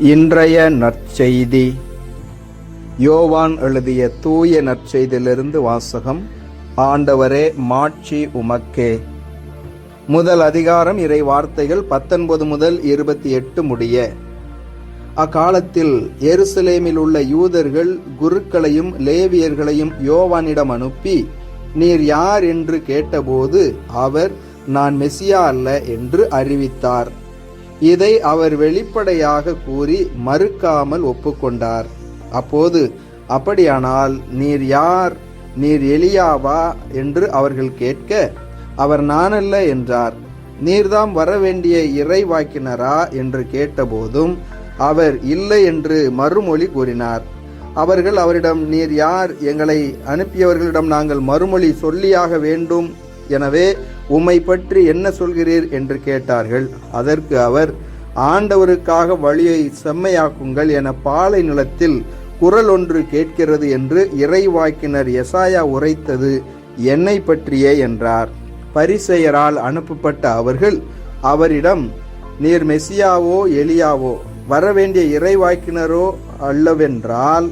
இன்றைய நற்செய்தி. யோவான் எழுதிய தூய நற்செய்தியிலிருந்து வாசகம் ஆண்டவரே மாட்சி உமக்கே. முதல் அதிகாரம் இறை வார்த்தைகள் பத்தொன்பது முதல் இருபத்தி எட்டு முடிய. அக்காலத்தில் எருசலேமில் உள்ள யூதர்கள் குருக்களையும் லேவியர்களையும் யோவானிடம் அனுப்பி நீர் யார் என்று கேட்டபோது அவர் நான் மெசியா அல்ல என்று அறிவித்தார். இதை அவர் வெளிப்படையாக கூறி மறுக்காமல் ஒப்புக்கொண்டார். அப்போது அப்படியானால் நீர் யார்? நீர் எலியாவா? என்று அவர்கள் கேட்க அவர் நானல்ல என்றார். நீர்தாம் வரவேண்டிய இறைவாக்கினரா? என்று கேட்டபோதும் அவர் இல்லை என்று மறுமொழி கூறினார். அவர்கள் அவரிடம் நீர் யார்? எங்களை அனுப்பியவர்களிடம் நாங்கள் மறுமொழி சொல்லியாக வேண்டும். எனவே உம்மை பற்றி என்ன சொல்கிறீர் என்று கேட்டார்கள். அதற்கு அவர் ஆண்டவருக்காக வழியை செம்மையாக்குங்கள் என பாலை நிலத்தில் குரல் ஒன்று கேட்கிறது என்று இறைவாக்கினர் எசாயா உரைத்தது என்னை பற்றியே என்றார். பரிசெயரால் அனுப்பப்பட்ட அவர்கள் அவரிடம் நீர் மெசியாவோ எலியாவோ வரவேண்டிய இறைவாக்கினரோ அல்லவென்றால்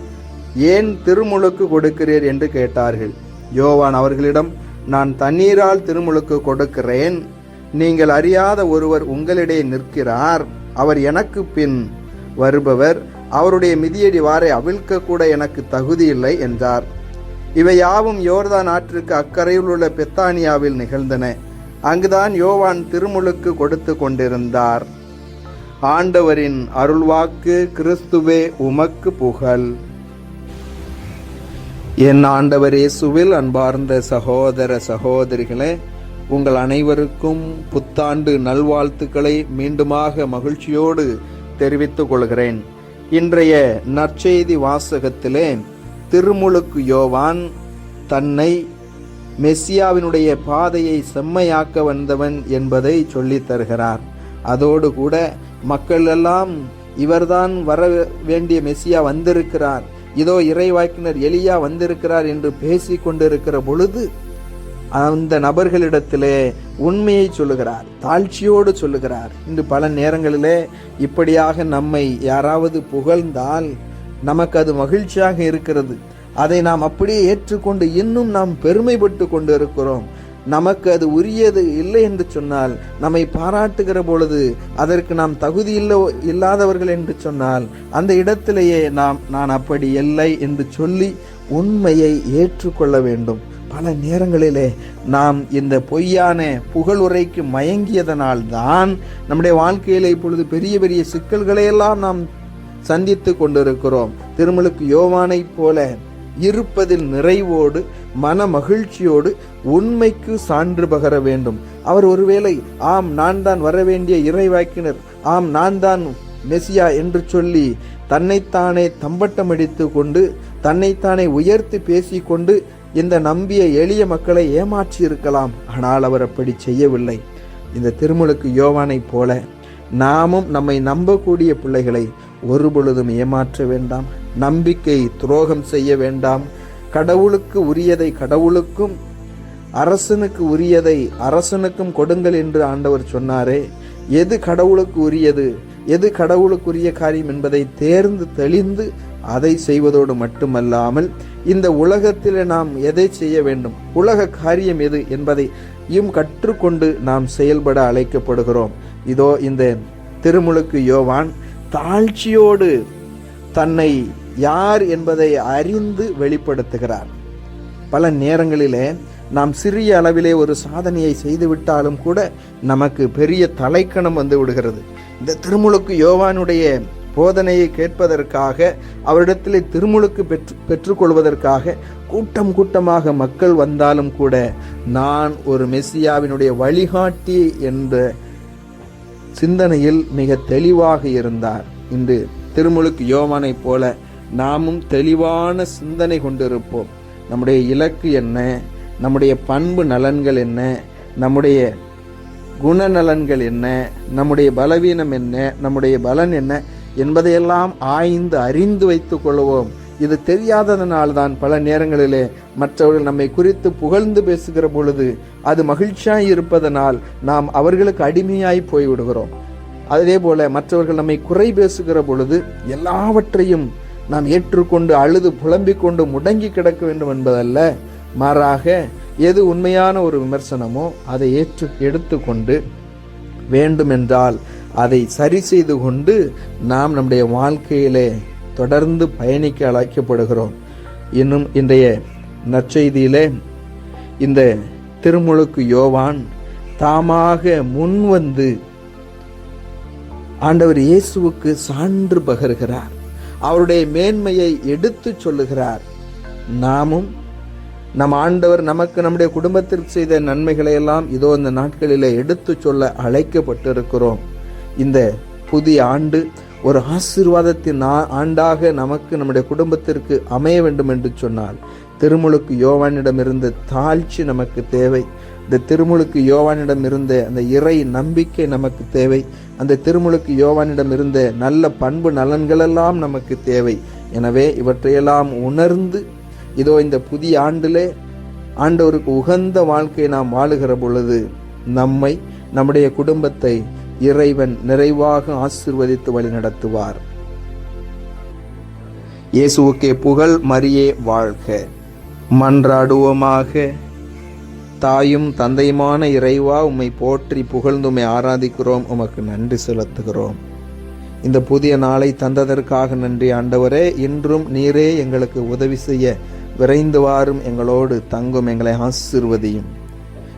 ஏன் திருமுழுக்கு கொடுக்கிறீர்? என்று கேட்டார்கள். யோவான் அவர்களிடம் நான் தண்ணீரால் திருமுழுக்கு கொடுக்கிறேன். நீங்கள் அறியாத ஒருவர் உங்களிடையே நிற்கிறார். அவர் எனக்கு பின் வருபவர். அவருடைய மிதியடி வாரை அவிழ்க்க கூட எனக்கு தகுதி இல்லை என்றார். இவை யாவும் யோர்தான் ஆற்றுக்கு அக்கறையில் உள்ள பெத்தானியாவில் நிகழ்ந்தன. அங்குதான் யோவான் திருமுழுக்கு கொடுத்து கொண்டிருந்தார். ஆண்டவரின் அருள்வாக்கு கிறிஸ்துவே உமக்கு புகழ். என் ஆண்டவர் இயேசுவில் அன்பார்ந்த சகோதர சகோதரிகளே உங்கள் அனைவருக்கும் புத்தாண்டு நல்வாழ்த்துக்களை மீண்டுமாக மகிழ்ச்சியோடு தெரிவித்துக் கொள்கிறேன். இன்றைய நற்செய்தி வாசகத்திலே திருமுழுக்கு யோவான் தன்னை மெஸ்ஸியாவினுடைய பாதையை செம்மையாக்க வந்தவன் என்பதை சொல்லித் தருகிறார். அதோடு கூட மக்கள் எல்லாம் இவர்தான் வர வேண்டிய மெஸ்ஸியா வந்திருக்கிறார். இதோ இறைவாக்கினர் எலியா வந்திருக்கிறார் என்று பேசி கொண்டிருக்கிற பொழுது அந்த நபர்களிடத்திலே உண்மையை சொல்லுகிறார் தாழ்ச்சியோடு சொல்லுகிறார். இன்று பல நேரங்களிலே இப்படியாக நம்மை யாராவது புகழ்ந்தால் நமக்கு அது மகிழ்ச்சியாக இருக்கிறது. அதை நாம் அப்படியே ஏற்றுக்கொண்டு இன்னும் நாம் பெருமைப்பட்டு கொண்டு இருக்கிறோம் நமக்கு அது உரியது இல்லை என்று சொன்னால் நம்மை பாராட்டுகிற பொழுது அதற்கு நாம் தகுதி இல்லை இல்லாதவர்கள் என்று சொன்னால் அந்த இடத்திலேயே நாம் நான் அப்படி இல்லை என்று சொல்லி உண்மையை ஏற்றுக்கொள்ள வேண்டும். பல நேரங்களிலே நாம் இந்த பொய்யான புகழுரைக்கு மயங்கியதனால் தான் நம்முடைய வாழ்க்கையில இப்பொழுது பெரிய பெரிய சிக்கல்களையெல்லாம் நாம் சந்தித்து கொண்டிருக்கிறோம். திருமலுக்கு யோவானைப் போல இருப்பதில் நிறைவோடு மன மகிழ்ச்சியோடு உண்மைக்கு சான்று பகர வேண்டும். அவர் ஒருவேளை ஆம் நான் தான் வரவேண்டிய இறைவாக்கினர் ஆம் நான் தான் மெசியா என்று சொல்லி தன்னைத்தானே தம்பட்டமடித்து கொண்டு தன்னைத்தானே உயர்த்தி பேசிக்கொண்டு இந்த நம்பிய எளிய மக்களை ஏமாற்றி இருக்கலாம் ஆனால் அவர் அப்படி செய்யவில்லை. இந்த திருமுழுக்கு யோவானைப் போல நாமும் நம்மை நம்பக்கூடிய பிள்ளைகளை ஒருபொழுதும் ஏமாற்ற வேண்டாம். நம்பிக்கை துரோகம் செய்ய வேண்டாம். கடவுளுக்கு உரியதை கடவுளுக்கும் அரசனுக்கு உரியதை அரசனுக்கும் கொடுங்கள் என்று ஆண்டவர் சொன்னாரே. எது கடவுளுக்கு உரியது எது கடவுளுக்குரிய காரியம் என்பதை தேர்ந்து தெளிந்து அதை செய்வதோடு மட்டுமல்லாமல் இந்த உலகத்தில் நாம் எதை செய்ய வேண்டும் உலக காரியம் எது என்பதையும் கற்றுக்கொண்டு நாம் செயல்பட அழைக்கப்படுகிறோம். இதோ இந்த திருமுழுக்கு யோவான் தாழ்ச்சியோடு தன்னை யார் என்பதை அறிந்து வெளிப்படுத்துகிறார். பல நேரங்களிலே நாம் சிறிய அளவிலே ஒரு சாதனையை செய்துவிட்டாலும் கூட நமக்கு பெரிய தலைக்கணம் வந்து விடுகிறது. இந்த திருமுழுக்கு யோவானுடைய போதனையை கேட்பதற்காக அவரிடத்திலே திருமுழுக்கு பெற்று பெற்றுக்கொள்வதற்காக கூட்டம் கூட்டமாக மக்கள் வந்தாலும் கூட நான் ஒரு மெஸ்ஸியாவினுடைய வழிகாட்டி என்ற சிந்தனையில் மிக தெளிவாக இருந்தார். இன்று திருமுழுக்கு யோவானைப் போல நாமும் தெளிவான சிந்தனை கொண்டிருப்போம். நம்முடைய இலக்கு என்ன? நம்முடைய பண்பு நலன்கள் என்ன? நம்முடைய குணநலன்கள் என்ன? நம்முடைய பலவீனம் என்ன? நம்முடைய பலன் என்ன? என்பதையெல்லாம் ஆய்ந்து அறிந்து வைத்துக் கொள்வோம். இது தெரியாததனால்தான் பல நேரங்களிலே மற்றவர்கள் நம்மை குறித்து புகழ்ந்து பேசுகிற பொழுது அது மகிழ்ச்சியாய் இருப்பதனால் நாம் அவர்களுக்கு அடிமையாய் போய்விடுகிறோம். அதே போல மற்றவர்கள் நம்மை குறை பேசுகிற பொழுது எல்லாவற்றையும் நாம் ஏற்றுக்கொண்டு அழுது புலம்பிக் கொண்டு முடங்கி கிடக்க வேண்டும் என்பதல்ல. மாறாக எது உண்மையான ஒரு விமர்சனமோ அதை ஏற்று எடுத்துக்கொண்டு வேண்டுமென்றால் அதை சரி செய்து கொண்டு நாம் நம்முடைய வாழ்க்கையிலே தொடர்ந்து பயணிக்க அழைக்கப்படுகிறோம். இன்னும் இன்றைய நற்செய்தியிலே இந்த திருமுழுக்கு யோவான் தாமாக முன்வந்து ஆண்டவர் இயேசுவுக்கு சான்று பகர்கிறார். அவருடைய மேன்மையை எடுத்துச் சொல்லுகிறார். நாமும் நம் ஆண்டவர் நமக்கு நம்முடைய குடும்பத்திற்கு செய்த நன்மைகளை எல்லாம் இதோ இந்த நாட்களிலே எடுத்துச் சொல்ல அழைக்கப்பட்டிருக்கிறோம். இந்த புதிய ஆண்டு ஒரு ஆசீர்வாதத்தின் ஆண்டாக நமக்கு நம்முடைய குடும்பத்திற்கு அமைய வேண்டும் என்று சொன்னால் திருமுழுக்கு யோவானிடமிருந்து தாழ்ச்சி நமக்கு தேவை. இந்த திருமுழுக்கு யோவானிடம் இருந்த அந்த இறை நம்பிக்கை நமக்கு தேவை. அந்த திருமுழுக்கு யோவானிடம் இருந்த நல்ல பண்பு நலன்களெல்லாம் நமக்கு தேவை. எனவே இவற்றையெல்லாம் உணர்ந்து இதோ இந்த புதிய ஆண்டிலே ஆண்டவருக்கு உகந்த வாழ்க்கையை நாம் வாழுகிற பொழுது நம்மை நம்முடைய குடும்பத்தை இறைவன் நிறைவாக ஆசிர்வதித்து வழிநடத்துவார் இயேசுவுக்கே புகழ் மரியே வாழ்க. மன்றாடுவோமாக. தாயும் தந்தையுமான இறைவா உம்மை போற்றி புகழ்ந்து உம்மை ஆராதிக்கிறோம். உமக்கு நன்றி செலுத்துகிறோம். இந்த புதிய நாளை தந்ததற்காக நன்றி ஆண்டவரே. இன்றும் நீரே எங்களுக்கு உதவி செய்ய விரைந்து வாரும். எங்களோடு தங்கும் எங்களை ஆசிர்வதியும்.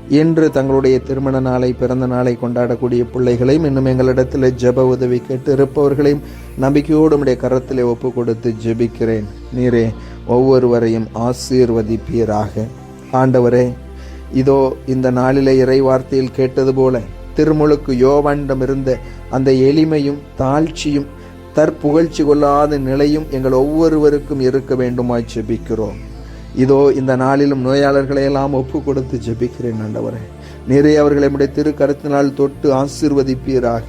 இன்று தங்களுடைய திருமண நாளை பிறந்த நாளை கொண்டாடக்கூடிய பிள்ளைகளையும் இன்னும் எங்களிடத்தில் ஜெப உதவி கேட்டு இருப்பவர்களையும் நம்பிக்கையோடு உடைய கரத்திலே ஒப்பு கொடுத்து ஜெபிக்கிறேன். நீரே ஒவ்வொருவரையும் ஆசீர்வதிப்பீராக. ஆண்டவரே இதோ இந்த நாளிலே இறை வார்த்தையில் கேட்டது போல திருமுழுக்கு யோவானிடம் இருந்த அந்த எளிமையும் தாழ்ச்சியும் தற்புகழ்ச்சி கொள்ளாத நிலையும் எங்கள் ஒவ்வொருவருக்கும் இருக்க வேண்டுமாய் ஜெபிக்கிறோம். இதோ இந்த நாளிலும் நோயாளர்களை எல்லாம் ஒப்பு கொடுத்து ஜெபிக்கிறேன் ஆண்டவரே. நிறைய அவர்களை நம்முடைய திரு கருத்தினால் தொட்டு ஆசீர்வதிப்பீராக.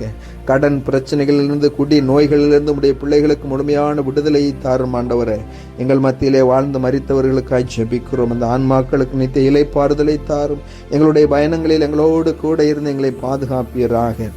கடன் பிரச்சனைகளிலிருந்து குடி நோய்களிலிருந்து உடைய பிள்ளைகளுக்கு முழுமையான விடுதலையை தாரும் ஆண்டவரே. எங்கள் மத்தியிலே வாழ்ந்து மறித்தவர்களுக்காய் ஜெபிக்கிறோம். அந்த ஆன்மாக்களுக்கு நித்திய இலைப்பாறுதலை தாரும். எங்களுடைய பயணங்களில் எங்களோடு கூட இருந்து எங்களை பாதுகாப்பீராக.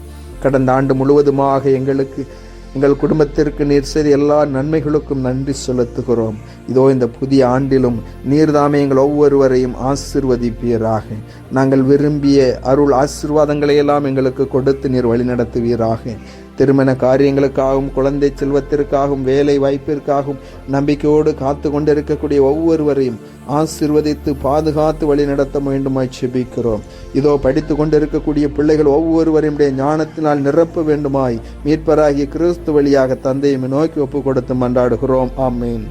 கடந்த ஆண்டு முழுவதுமாக எங்களுக்கு எங்கள் குடும்பத்திற்கு நீர் செய்த எல்லா நன்மைகளுக்கும் நன்றி செலுத்துகிறோம். இதோ இந்த புதிய ஆண்டிலும் நீர்தாமே எங்கள் ஒவ்வொருவரையும் ஆசிர்வதிப்பீராக. நாங்கள் விரும்பிய அருள் ஆசீர்வாதங்களை எல்லாம் எங்களுக்கு கொடுத்து நீர் வழிநடத்துவீராக. திருமண காரியங்களுக்காகவும் குழந்தை செல்வத்திற்காகவும் வேலை வாய்ப்பிற்காகவும் நம்பிக்கையோடு காத்து கொண்டிருக்கக்கூடிய ஒவ்வொருவரையும் ஆசிர்வதித்து பாதுகாத்து வழி நடத்த வேண்டுமாய் செபிக்கிறோம். இதோ படித்து கொண்டிருக்கக்கூடிய பிள்ளைகள் ஒவ்வொருவரையும் ஞானத்தினால் நிரப்ப வேண்டுமாய் மீட்பராகிய கிறிஸ்து வழியாக தந்தையை நோக்கி ஒப்பு கொடுத்து மன்றாடுகிறோம். ஆமீன்.